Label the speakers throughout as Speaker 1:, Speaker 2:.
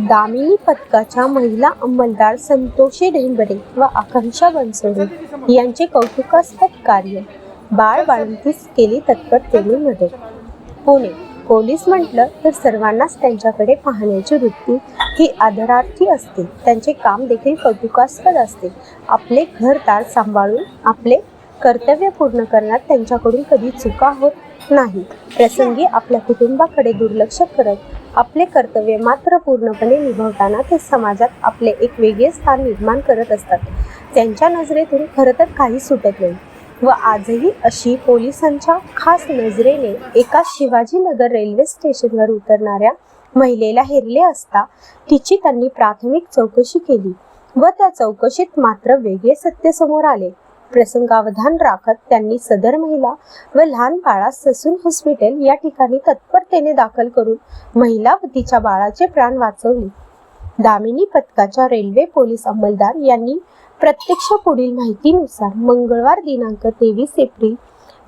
Speaker 1: दामिनी पथकाच्या महिला अंमलदार संतोषी ढेंबरे व आकांक्षा बनसोडे यांचे कौतुकास्पद कार्य. बाळ बाळंतीस केली तत्परतेने मदत. पुणे पोलीस म्हटलं तर सर्वांनाच त्यांच्याकडे पाहण्याची वृत्ती ही आदरार्थी असते. त्यांचे काम देखील कौतुकास्पद असते. आपले घरदार सांभाळून आपले कर्तव्य पूर्ण करण्यात त्यांच्याकडून कधी चुका होत नाही. प्रसंगी आपल्या कुटुंबाकडे दुर्लक्ष करत आपले कर्तव्य मात्र पूर्णपणे निभवताना ते समाजात आपले एक वेगळे स्थान निर्माण करत असतात. त्यांच्या नजरेतून खरं तर काही सुटत नाही. व आजही अशी पोलिसांच्या खास नजरेने एका शिवाजीनगर रेल्वे स्टेशनवर उतरणाऱ्या महिलेला हेरले असता तिची त्यांनी प्राथमिक चौकशी केली व त्या चौकशीत मात्र वेगळे सत्य समोर आले. प्रसंगावधान राखत त्यांनी सदर महिला व लहान बाळास ससून हॉस्पिटल या ठिकाणी तत्परतेने दाखल करून महिला व तिच्या बाळाचे प्राण वाचवले. दामिनी पथकाच्या रेल्वे पोलीस अंमलदार यांनी प्रत्यक्ष पुढील माहितीनुसार मंगळवार दिनांक तेवीस एप्रिल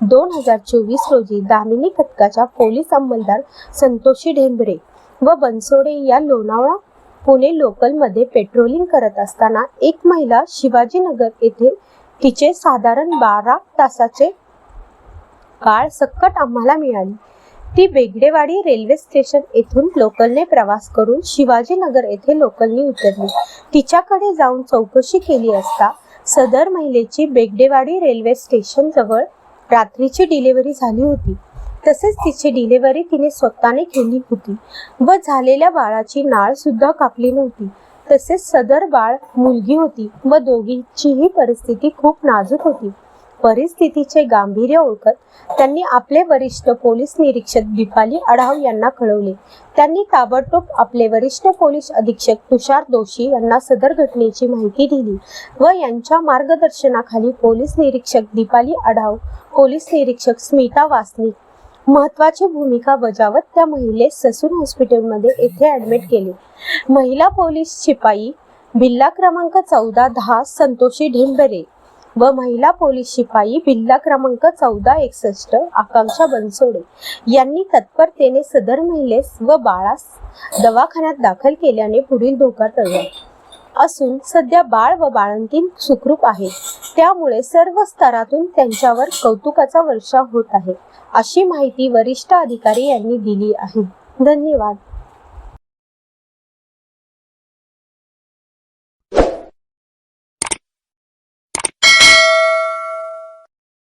Speaker 1: दोन हजार चोवीस रोजी दामिनी पथकाच्या पोलीस अंमलदार संतोषी ढेंबरे व बनसोडे या लोणावळा पुणे लोकलमध्ये पेट्रोलिंग करत असताना एक महिला शिवाजीनगर येथे तिचे साधारण बारा तासाचे काळ सक्कट आम्हाला मिळाली. ती बेगडेवाडी रेल्वे स्टेशन येथून लोकलने प्रवास करून शिवाजीनगर येथे लोकलनी उतरली. तिच्याकडे जाऊन चौकशी केली असता सदर महिलेची बेगडेवाडी रेल्वे स्टेशन जवळ रात्रीची डिलिव्हरी झाली होती. तसेच तिची डिलिव्हरी तिने स्वतःने केली होती व झालेल्या बाळाची नाळ सुद्धा कापली नव्हती. तसेच सदर बाळ मुलगी होती. व दोघींचीही परिस्थिती खूप नाजूक होती. परिस्थितीचे गांभीर्य ओळखत त्यांनी आपले वरिष्ठ पोलीस निरीक्षक दीपाली आढाव यांना कळवले. त्यांनी ताबडतोब आपले वरिष्ठ पोलीस अधीक्षक तुषार दोशी यांना सदर घटनेची माहिती दिली व यांच्या मार्गदर्शनाखाली पोलीस निरीक्षक दीपाली आढाव पोलीस निरीक्षक स्मिता वासनिक महत्वाची भूमिका बजावत त्या महिलेस ससून हॉस्पिटलमध्ये येथे ऍडमिट केले. महिला पोलीस शिपाई बिल्ला क्रमांक चौदा दहा संतोषी ढेंबरे व महिला पोलीस शिपाई बिल्ला क्रमांक चौदा एकसष्ट आकांक्षा बनसोडे यांनी तत्परतेने सदर महिलेस व बाळास दवाखान्यात दाखल केल्याने पुढील धोका टळला. असून सध्या बाळ व बाळंतीन सुखरूप आहे. त्यामुळे सर्व स्तरातून त्यांच्यावर कौतुकाचा वर्षाव होत आहे अशी माहिती वरिष्ठ अधिकारी यांनी दिली आहे. धन्यवाद.